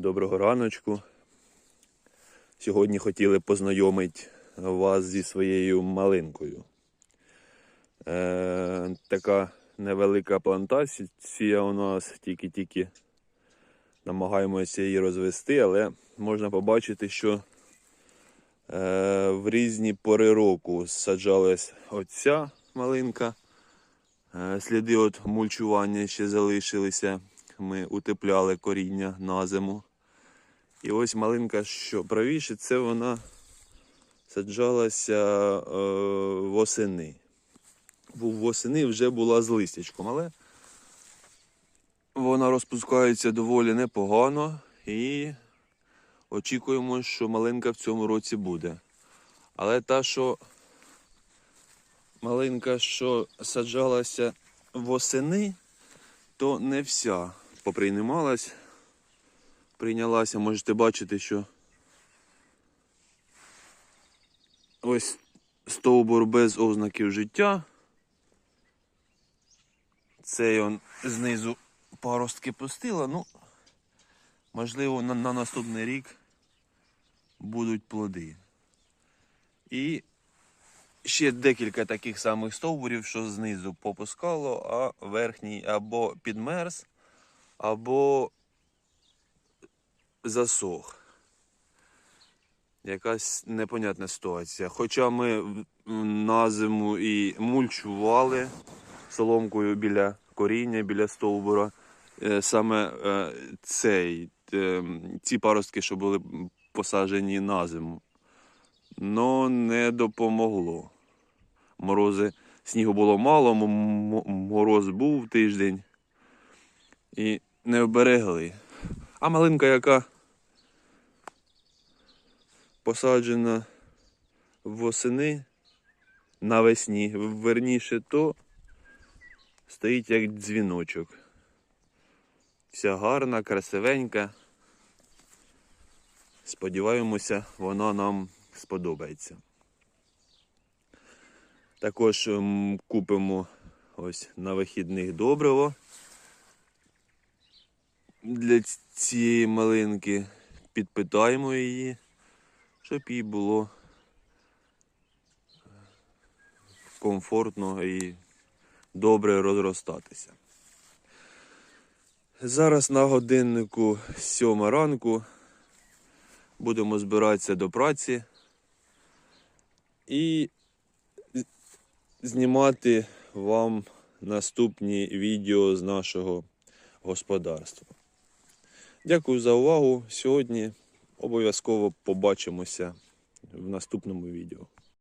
Доброго раночку. Сьогодні хотіли познайомити вас зі своєю малинкою. Е, така невелика плантація у нас, тільки-тільки намагаємося її розвести, але можна побачити, що е, в різні пори року саджалась оця малинка. Е, Сліди від мульчування ще залишилися. Ми утепляли коріння на зиму. І ось малинка, що правіше, це вона саджалася е, восени. Був восени вже була з листячком, але вона розпускається доволі непогано і очікуємо, що малинка в цьому році буде. Але та, що малинка, що саджалася восени, то не вся поприймалась. Прийнялася, можете бачити, що ось стовбур без ознаків життя. Цей он знизу паростки пустила. Ну, можливо, на, на наступний рік будуть плоди. І ще декілька таких самих стовбурів, що знизу попускало, а верхній або підмерз, або засох. Якась непонятна ситуація. Хоча ми на зиму і мульчували соломкою біля коріння, біля стовбура, е, саме е, цей, е, ці паростки, що були посаджені на зиму. Но не допомогло. Морози, снігу було мало, мороз був тиждень і не оберегли. А малинка, яка посаджена восени навесні, верніше, то стоїть як дзвіночок. Вся гарна, красивенька. Сподіваємося, вона нам сподобається. Також купимо ось на вихідних добриво для цієї малинки. Підпитаємо її, щоб їй було комфортно і добре розростатися. Зараз на годиннику сьома ранку будемо збиратися до праці і знімати вам наступні відео з нашого господарства. Дякую за увагу. Сьогодні обов'язково побачимося в наступному відео.